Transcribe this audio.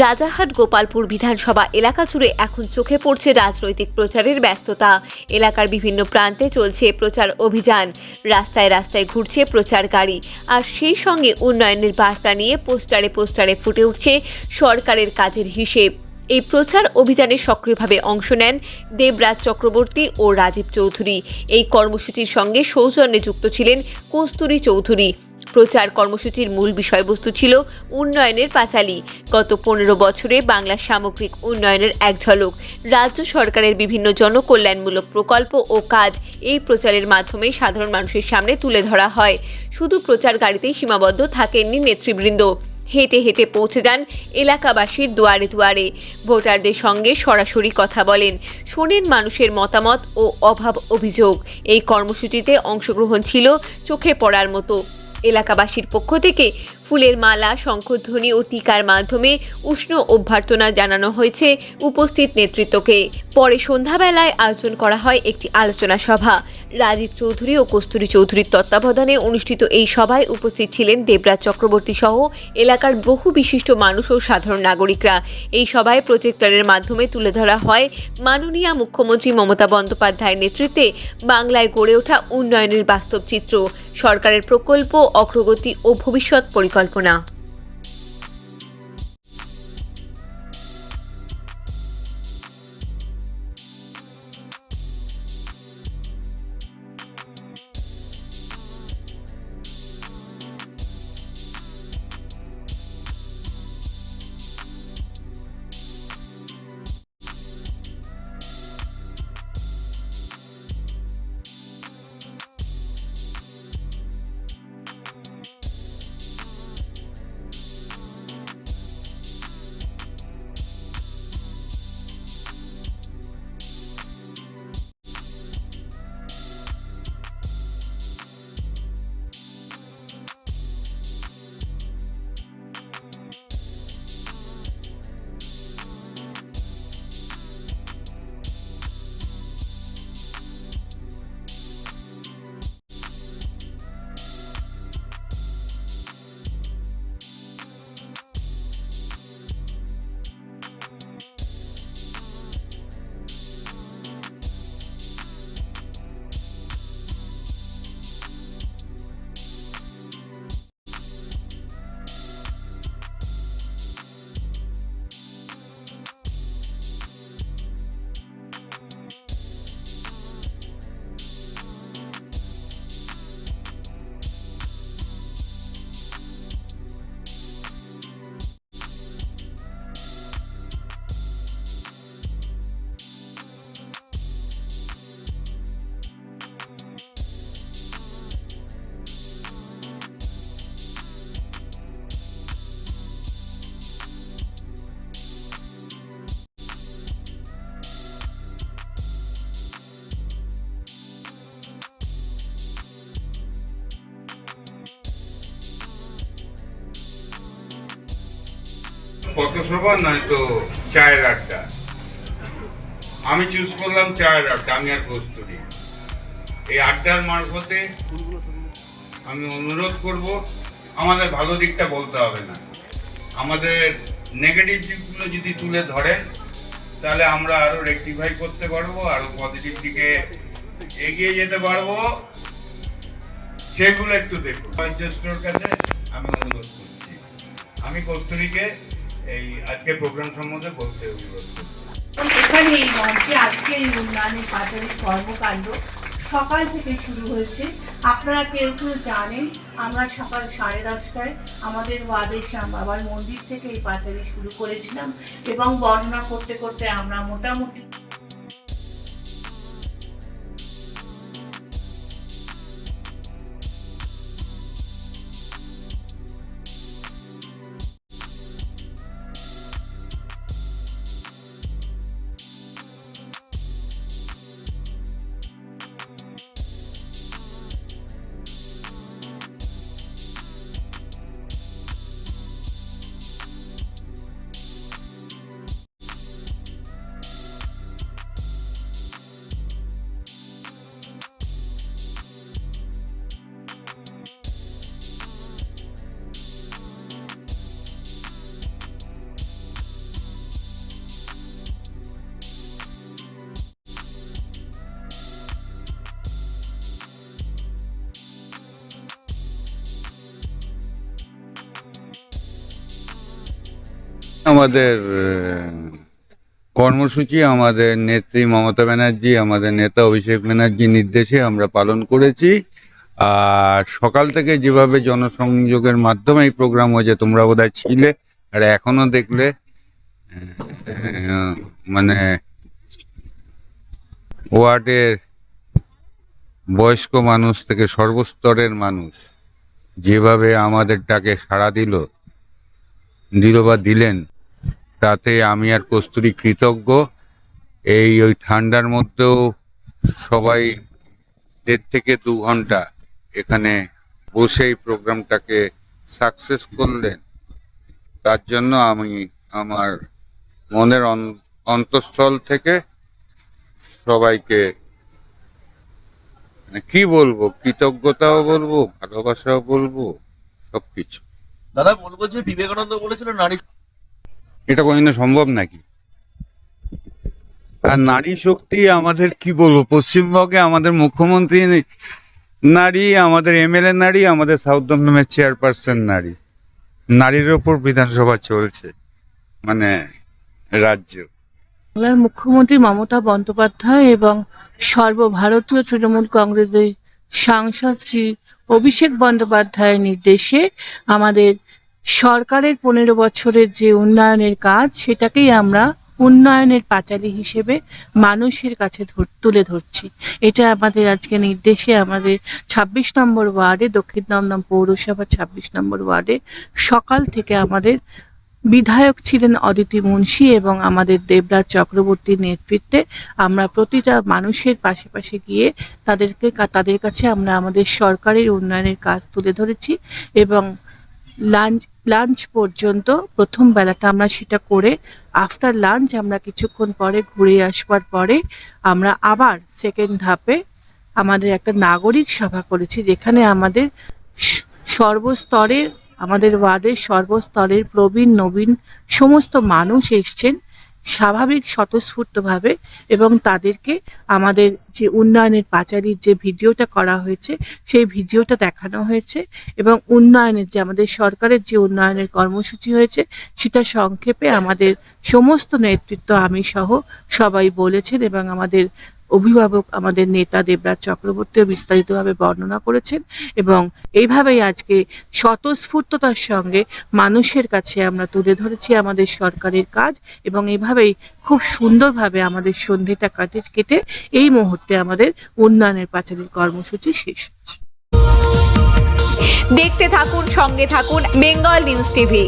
রাজারহাট গোপালপুর বিধানসভা এলাকা জুড়ে এখন চোখে পড়ছে রাজনৈতিক প্রচারের ব্যস্ততা। এলাকার বিভিন্ন প্রান্তে চলছে প্রচার অভিযান। রাস্তায় রাস্তায় ঘুরছে প্রচার গাড়ি। আর সেই সঙ্গে উন্নয়নের বার্তা নিয়ে পোস্টারে পোস্টারে ফুটে উঠছে সরকারের কাজের হিসেব। এই প্রচার অভিযানে সক্রিয়ভাবে অংশ নেন দেবরাজ চক্রবর্তী ও রাজীব চৌধুরী। এই কর্মসূচির সঙ্গে সৌজন্যে যুক্ত ছিলেন কস্তুরী চৌধুরী। প্রচার কর্মসূচির মূল বিষয়বস্তু ছিল উন্নয়নের পাঁচালী। গত পনেরো বছরে বাংলার সামগ্রিক উন্নয়নের এক ঝলক। রাজ্য সরকারের বিভিন্ন জনকল্যাণমূলক প্রকল্প ও কাজ এই প্রচারের মাধ্যমে সাধারণ মানুষের সামনে তুলে ধরা হয়। শুধু প্রচার গাড়িতেই সীমাবদ্ধ থাকেননি নেতৃবৃন্দ। হেঁটে হেঁটে পৌঁছে যান এলাকাবাসীর দুয়ারে দুয়ারে। ভোটারদের সঙ্গে সরাসরি কথা বলেন। শোনেন মানুষের মতামত ও অভাব অভিযোগ। এই কর্মসূচিতে অংশগ্রহণ ছিল চোখে পড়ার মতো। এলাকাবাসীর পক্ষ থেকে ফুলের মালা, শঙ্খধ্বনি ও টিকার মাধ্যমে উষ্ণ অভ্যর্থনা জানানো হয়েছে উপস্থিত নেতৃত্বকে। পরে সন্ধ্যাবেলায় আয়োজন করা হয় একটি আলোচনা সভা। রাজীব চৌধুরী ও কস্তুরী চৌধুরীর তত্ত্বাবধানে অনুষ্ঠিত এই সভায় উপস্থিত ছিলেন দেবরাজ চক্রবর্তী সহ এলাকার বহু বিশিষ্ট মানুষ ও সাধারণ নাগরিকরা। এই সভায় প্রজেক্টরের মাধ্যমে তুলে ধরা হয় মাননীয় মুখ্যমন্ত্রী মমতা বন্দ্যোপাধ্যায়ের নেতৃত্বে বাংলায় গড়ে ওঠা উন্নয়নের বাস্তব চিত্র। সরকারের প্রকল্প, অগ্রগতি ও ভবিষ্যৎ পরিকল্পনা qualcun. পথসভা নয়তো চায়ের আড্ডা? আমি চুজ করলাম চায়ের আড্ডা, আমি আর কস্তুরি এই আড্ডার মারফতে আমি অনুরোধ করব, আমাদের ভালো দিকটা বলতে হবে না। আমাদের নেগেটিভ দিকগুলো যদি তুলে ধরেন তাহলে আমরা আরও রেকটিফাই করতে পারব, আরও পজিটিভ দিকে এগিয়ে যেতে পারব। সেগুলো একটু দেখুন। কাছে আমি অনুরোধ করছি। আমি কস্তুরীকে এই আজকের প্রোগ্রাম সম্বন্ধে বলতে এখানে এই মঞ্চে আজকের এই উন্নয়নের পাচারের কর্মকাণ্ড সকাল থেকে শুরু হয়েছে। আপনারা কেউ কেউ জানেন, আমরা সকাল সাড়ে দশটায় আমাদের ওয়াদে শ্যাম বাবার মন্দির থেকে এই পাচারি শুরু করেছিলাম এবং বর্ণনা করতে করতে আমরা মোটামুটি আমাদের কর্মসূচি, আমাদের নেত্রী মমতা ব্যানার্জি, আমাদের নেতা অভিষেক ব্যানার্জি নির্দেশে আমরা পালন করেছি। আর সকাল থেকে যেভাবে জনসংযোগের মাধ্যমে এই প্রোগ্রাম হয়েছে, তোমরা বোধহয় ছিলে, আর এখনও দেখলে মানে ওয়ার্ডের বয়স্ক মানুষ থেকে সর্বস্তরের মানুষ যেভাবে আমাদের ডাকে সাড়া দিল দিল বা দিলেন তাতে আমি আর কস্তুরী কৃতজ্ঞ। এই ওই ঠান্ডার মধ্যেও সবাই দেড় থেকে দু ঘণ্টা এখানে বসে এই প্রোগ্রামটাকে সাকসেস করলেন। তার জন্য আমি আমার মনের অন- অন্তঃস্থল থেকে সবাইকে মানে কি বলব, কৃতজ্ঞতাও বলব, ভালোবাসাও বলব, সবকিছু। দাদা, বলব যে বিবেকানন্দ বলেছিল নারী এটা কোনোদিনও সম্ভব নাকি? আর নারী শক্তি আমাদের কি বলব? পশ্চিমবঙ্গে আমাদের মুখ্যমন্ত্রী নারী, আমাদের এমএলএ নারী, আমাদের সাউথ দমদমের চেয়ারপারসন নারী। নারীর ওপর বিধানসভা চলছে মানে রাজ্য। মুখ্যমন্ত্রী মমতা বন্দ্যোপাধ্যায় এবং সর্বভারতীয় তৃণমূল কংগ্রেসের সাংসদ শ্রী অভিষেক বন্দ্যোপাধ্যায়ের নির্দেশে আমাদের সরকারের পনেরো বছরের যে উন্নয়নের কাজ, সেটাকেই আমরা উন্নয়নের পাঁচালী হিসেবে মানুষের কাছে তুলে ধরছি। এটা আমাদের আজকে নির্দেশে আমাদের ছাব্বিশ নম্বর ওয়ার্ডে, দক্ষিণ দমদম পৌরসভা ছাব্বিশ নম্বর ওয়ার্ডে সকাল থেকে আমাদের বিধায়ক ছিলেন অদিতি মুন্সি এবং আমাদের দেবরাজ চক্রবর্তীর নেতৃত্বে আমরা প্রতিটা মানুষের পাশে পাশে গিয়ে তাদেরকে তাদের কাছে আমরা আমাদের সরকারের উন্নয়নের কাজ তুলে ধরেছি এবং লাঞ্চ লাঞ্চ পর্যন্ত প্রথম বেলাটা আমরা সেটা করে আফটার লাঞ্চ আমরা কিছুক্ষণ পরে ঘুরে আসবার পরে আমরা আবার সেকেন্ড ধাপে আমাদের একটা নাগরিক সভা করেছি যেখানে আমাদের সর্বস্তরের আমাদের ওয়ার্ডের সর্বস্তরের প্রবীণ, নবীন, সমস্ত মানুষ এসছেন। স্বাভাবিক স্বতঃস্ফূর্তভাবে এবং তাদেরকে আমাদের যে উন্নয়নের পাচারির যে ভিডিওটা করা হয়েছে, সেই ভিডিওটা দেখানো হয়েছে এবং উন্নয়নের যে আমাদের সরকারের যে উন্নয়নের কর্মসূচি হয়েছে, সেটা সংক্ষেপে আমাদের সমস্ত নেতৃত্ব, আমি সহ সবাই বলেছেন এবং আমাদের অভিভাবক আমাদের নেতা দেবরাজ চক্রবর্তীও বিস্তারিতভাবে বর্ণনা করেছেন এবং এইভাবেই আজকে স্বতঃস্ফূর্ততার সঙ্গে মানুষের কাছে আমরা তুলে ধরেছি আমাদের সরকারের কাজ এবং এইভাবেই খুব সুন্দরভাবে আমাদের সন্ধিটা কাটে, কেটে এই মুহূর্তে আমাদের উন্নয়নের পাচারের কর্মসূচি শেষ হচ্ছে। দেখতে থাকুন, সঙ্গে থাকুন বেঙ্গল নিউজ টিভি।